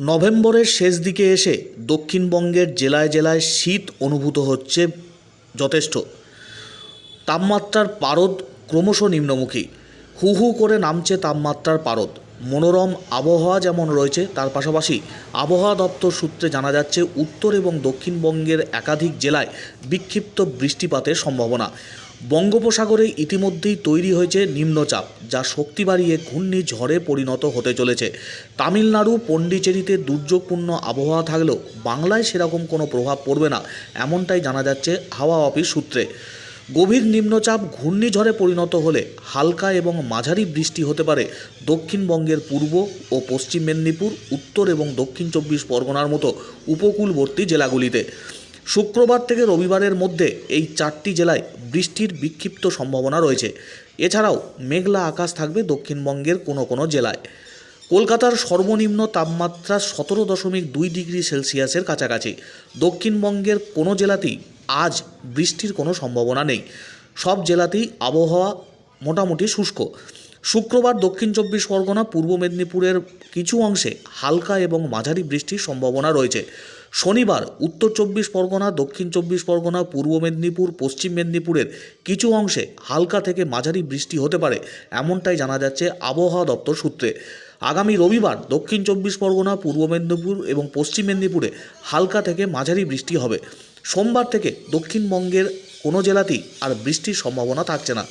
নভেম্বরের শেষ দিকে এসে দক্ষিণবঙ্গের জেলায় জেলায় শীত অনুভূত হচ্ছে যথেষ্ট। তাপমাত্রার পারদ ক্রমশ নিম্নমুখী। হু হু করে নামছে তাপমাত্রার পারদ। মনোরম আবহাওয়া যেমন রয়েছে, তার পাশাপাশি আবহাওয়া দপ্তর সূত্রে জানা যাচ্ছে, উত্তর এবং দক্ষিণবঙ্গের একাধিক জেলায় বিক্ষিপ্ত বৃষ্টিপাতের সম্ভাবনা। বঙ্গোপসাগরে ইতিমধ্যেই তৈরি হয়েছে নিম্নচাপ, যা শক্তি বাড়িয়ে ঘূর্ণিঝড়ে পরিণত হতে চলেছে। তামিলনাড়ু পণ্ডিচেরিতে দুর্যোগপূর্ণ আবহাওয়া থাকলেও বাংলায় সেরকম কোনো প্রভাব পড়বে না, এমনটাই জানা যাচ্ছে হাওয়া অফিস সূত্রে। গভীর নিম্নচাপ ঘূর্ণিঝড়ে পরিণত হলে হালকা এবং মাঝারি বৃষ্টি হতে পারে দক্ষিণবঙ্গের পূর্ব ও পশ্চিম মেদিনীপুর, উত্তর এবং দক্ষিণ চব্বিশ পরগনার মতো উপকূলবর্তী জেলাগুলিতে। শুক্রবার থেকে রবিবারের মধ্যে এই চারটি জেলায় বৃষ্টির বিক্ষিপ্ত সম্ভাবনা রয়েছে। এছাড়াও মেঘলা আকাশ থাকবে দক্ষিণবঙ্গের কোনো কোনো জেলায়। কলকাতার সর্বনিম্ন তাপমাত্রা সতেরো দশমিক দুই ডিগ্রি সেলসিয়াসের কাছাকাছি। দক্ষিণবঙ্গের কোনো জেলাতেই আজ বৃষ্টির কোনো সম্ভাবনা নেই। সব জেলাতেই আবহাওয়া মোটামুটি শুষ্ক। শুক্রবার দক্ষিণ চব্বিশ পরগনা, পূর্ব মেদিনীপুরের কিছু অংশে হালকা এবং মাঝারি বৃষ্টির সম্ভাবনা রয়েছে। শনিবার উত্তর চব্বিশ পরগনা, দক্ষিণ চব্বিশ পরগনা, পূর্ব মেদিনীপুর, পশ্চিম মেদিনীপুরের কিছু অংশে হালকা থেকে মাঝারি বৃষ্টি হতে পারে, এমনটাই জানা যাচ্ছে আবহাওয়া দপ্তর সূত্রে। আগামী রবিবার দক্ষিণ চব্বিশ পরগনা, পূর্ব মেদিনীপুর এবং পশ্চিম মেদিনীপুরে হালকা থেকে মাঝারি বৃষ্টি হবে। সোমবার থেকে দক্ষিণবঙ্গের কোনো জেলাতেই আর বৃষ্টির সম্ভাবনা থাকছে না।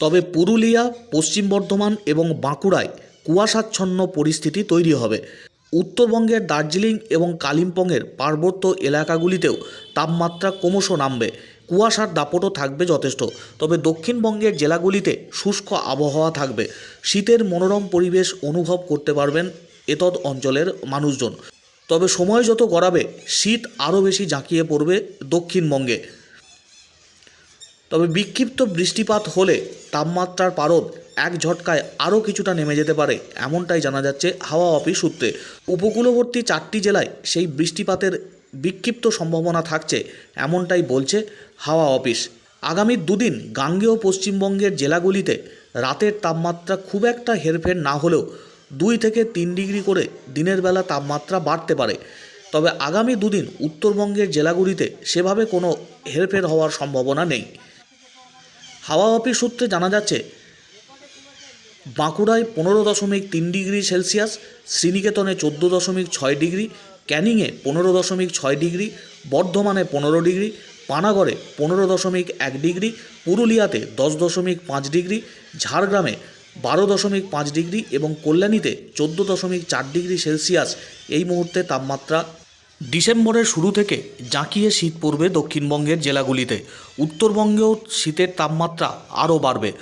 তবে পুরুলিয়া, পশ্চিম বর্ধমান এবং বাঁকুড়ায় কুয়াশাচ্ছন্ন পরিস্থিতি তৈরি হবে। উত্তরবঙ্গের দার্জিলিং এবং কালিম্পংয়ের পার্বত্য এলাকাগুলিতেও তাপমাত্রা ক্রমশ নামবে। কুয়াশার দাপটও থাকবে যথেষ্ট। তবে দক্ষিণবঙ্গের জেলাগুলিতে শুষ্ক আবহাওয়া থাকবে। শীতের মনোরম পরিবেশ অনুভব করতে পারবেন এতদ অঞ্চলের মানুষজন। তবে সময় যত গড়াবে, শীত আরও বেশি জাঁকিয়ে পড়বে দক্ষিণবঙ্গে। তবে বিক্ষিপ্ত বৃষ্টিপাত হলে তাপমাত্রার পারদ এক ঝটকায় আরও কিছুটা নেমে যেতে পারে, এমনটাই জানা যাচ্ছে হাওয়া অফিস সূত্রে। উপকূলবর্তী চারটি জেলায় সেই বৃষ্টিপাতের বিক্ষিপ্ত সম্ভাবনা থাকছে, এমনটাই বলছে হাওয়া অফিস। আগামী দুদিন গাঙ্গেয় পশ্চিমবঙ্গের জেলাগুলিতে রাতের তাপমাত্রা খুব একটা হেরফের না হলেও দুই থেকে তিন ডিগ্রি করে দিনের বেলা তাপমাত্রা বাড়তে পারে। তবে আগামী দুদিন উত্তরবঙ্গের জেলাগুলিতে সেভাবে কোনো হেরফের হওয়ার সম্ভাবনা নেই। হাওয়া অফিস সূত্রে জানা যাচ্ছে, বাঁকুড়ায় পনেরো দশমিক তিন ডিগ্রি সেলসিয়াস, শ্রীনিকেতনে চোদ্দ দশমিক ছয় ডিগ্রি, ক্যানিংয়ে পনেরো দশমিক ছয় ডিগ্রি, বর্ধমানে পনেরো ডিগ্রি, পানাগড়ে পনেরো দশমিক এক ডিগ্রি, পুরুলিয়াতে দশ দশমিক পাঁচ ডিগ্রি, ঝাড়গ্রামে বারো দশমিক পাঁচ ডিগ্রি এবং কল্যাণীতে চোদ্দ দশমিক চার ডিগ্রি সেলসিয়াস। এই মুহূর্তে তাপমাত্রা ডিসেম্বরের শুরু থেকে জাঁকিয়ে শীত পড়বে দক্ষিণবঙ্গের জেলাগুলিতে। উত্তরবঙ্গেও শীতের তাপমাত্রা আরও বাড়বে।